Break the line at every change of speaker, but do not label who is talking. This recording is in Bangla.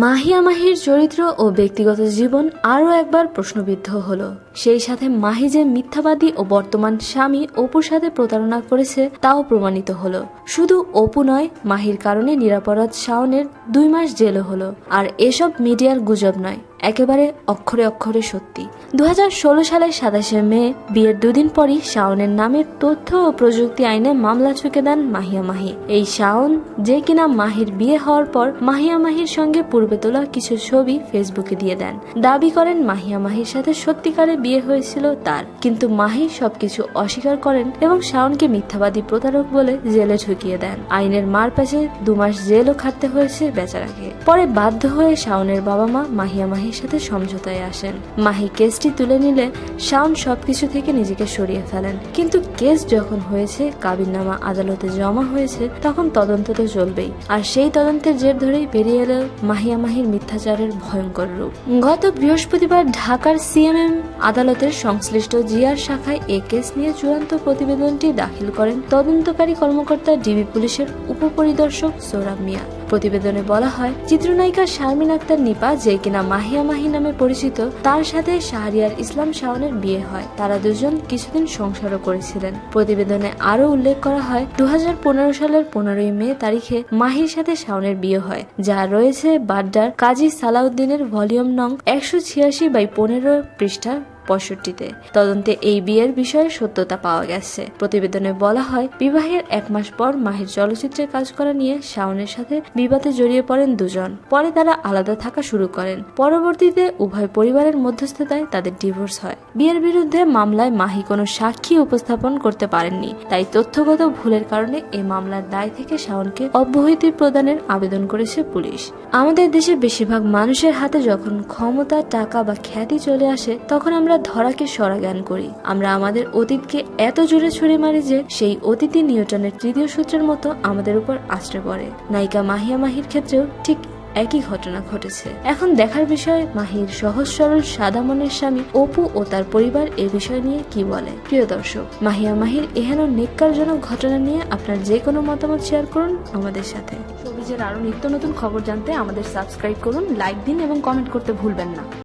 মাহিয়া মাহির চরিত্র ও ব্যক্তিগত জীবন আরও একবার প্রশ্নবিদ্ধ হলো। সেই সাথে মাহি যে মিথ্যাবাদী ও বর্তমান স্বামী অপুর সাথে প্রতারণা করেছে, তাও প্রমাণিত হলো। শুধু অপু নয়, মাহির কারণে নিরাপরাধ শাওনের দুই মাস জেলও হলো। আর এসব মিডিয়ার গুজব নয়, একেবারে অক্ষরে অক্ষরে সত্যি। দু হাজার ষোলো সালের সাতাশে মে, বিয়ের দুদিন পরই শাওনের নামে তথ্য ও প্রযুক্তি আইনে মামলা ঠুকে দেন মাহিয়া মাহি এই শাওন, যে কিনা মাহির বিয়ে হওয়ার পর মাহিয়া মাহির সঙ্গে পূর্বে তোলা কিছু ছবি ফেসবুকে দিয়ে দেন। দাবি করেন, মাহিয়া মাহির সাথে সত্যিকারে বিয়ে হয়েছিল তার। কিন্তু মাহি সবকিছু অস্বীকার করেন এবং শাওনকে মিথ্যাবাদী প্রতারক বলে জেলে ঢুকিয়ে দেন। আইনের মার পাশে দুমাস জেলও খাটতে হয়েছে বেচারাকে। পরে বাধ্য হয়ে শাওনের বাবা মা মাহিয়া মাহির সাথে সমঝোতায় আসেন। মাহি কেসটি তুলে নিলে শাওন সবকিছু থেকে নিজেকে সরিয়ে ফেলেন। কিন্তু কেস যখন হয়েছে, কাবিননামা আদালতে জমা হয়েছে, তখন তদন্ত তো চলবেই। আর সেই তদন্তের জের ধরেই বেরিয়ে এলো মাহিয়া মাহির মিথ্যাচারের ভয়ঙ্কর রূপ। গত বৃহস্পতিবার ঢাকার সিএমএম আদালতের সংশ্লিষ্ট জিআর শাখায় এ কেস নিয়ে চূড়ান্ত প্রতিবেদনটি দাখিল করেন তদন্তকারী কর্মকর্তা ডিবি পুলিশের উপপরিদর্শক সোরাব মিয়া। প্রতিবেদনে বলা হয়, চিত্রনায়িকা শারমিন আক্তার নিপা, যে কিনা মাহিয়া মাহি নামে পরিচিত, তার সাথে শাহরিয়ার ইসলাম শাওনের বিয়ে হয়। তারা দুজন কিছুদিন সংসারও করেছিলেন। প্রতিবেদনে আরও উল্লেখ করা হয় দু হাজার পনেরো সালের পনেরোই মে তারিখে মাহির সাথে শাওনের বিয়ে হয়, যা রয়েছে বাড্ডার কাজী সালাউদ্দিনের ভলিউম নং একশো ছিয়াশি বাই পনেরো পৃষ্ঠা পঁয়ষট্টিতে। তদন্তে এই বিয়ের বিষয়ে সত্যতা পাওয়া গেছে। প্রতিবেদনে বলা হয়, বিবাহের এক মাস পর মাহির চলচ্চিত্রে কাজ করা নিয়ে শাওনের সাথে বিবাদে জড়িয়ে পড়েন দুজন। পরে তারা আলাদা থাকা শুরু করেন। পরবর্তীতে উভয় পরিবারের মধ্যস্থতায় তাদের ডিভোর্স হয়। বিয়ের বিরুদ্ধে মামলায় মাহি কোনো সাক্ষী উপস্থাপন করতে পারেননি। তাই তথ্যগত ভুলের কারণে এই মামলার দায় থেকে শাওনকে অব্যাহতি প্রদানের আবেদন করেছে পুলিশ। আমাদের দেশে বেশিরভাগ মানুষের হাতে যখন ক্ষমতা, টাকা বা খ্যাতি চলে আসে, তখন আমরা ধরাকে সরা জ্ঞান করি। আমরা আমাদের অতীতকে এত জোরে ছুড়ে মারি যে সেই অতীতই নিউটনের তৃতীয় সূত্রের মতো আমাদের উপর আশ্রে পড়ে। নায়িকা মাহিয়া মাহির ক্ষেত্রেও ঠিক একই ঘটনা ঘটেছে। এখন দেখার বিষয় মাহির সহজ সরল সাদা মনের স্বামী অপু ও তার পরিবার এ বিষয় নিয়ে কি বলে। প্রিয় দর্শক, মাহিয়া মাহির এহেন নেককারজনক ঘটনা নিয়ে আপনার যে কোনো মতামত শেয়ার করুন আমাদের সাথে।
শোবিজের আরও নিত্য নতুন খবর জানতে আমাদের সাবস্ক্রাইব করুন লাইক দিন এবং কমেন্ট করতে ভুলবেন না।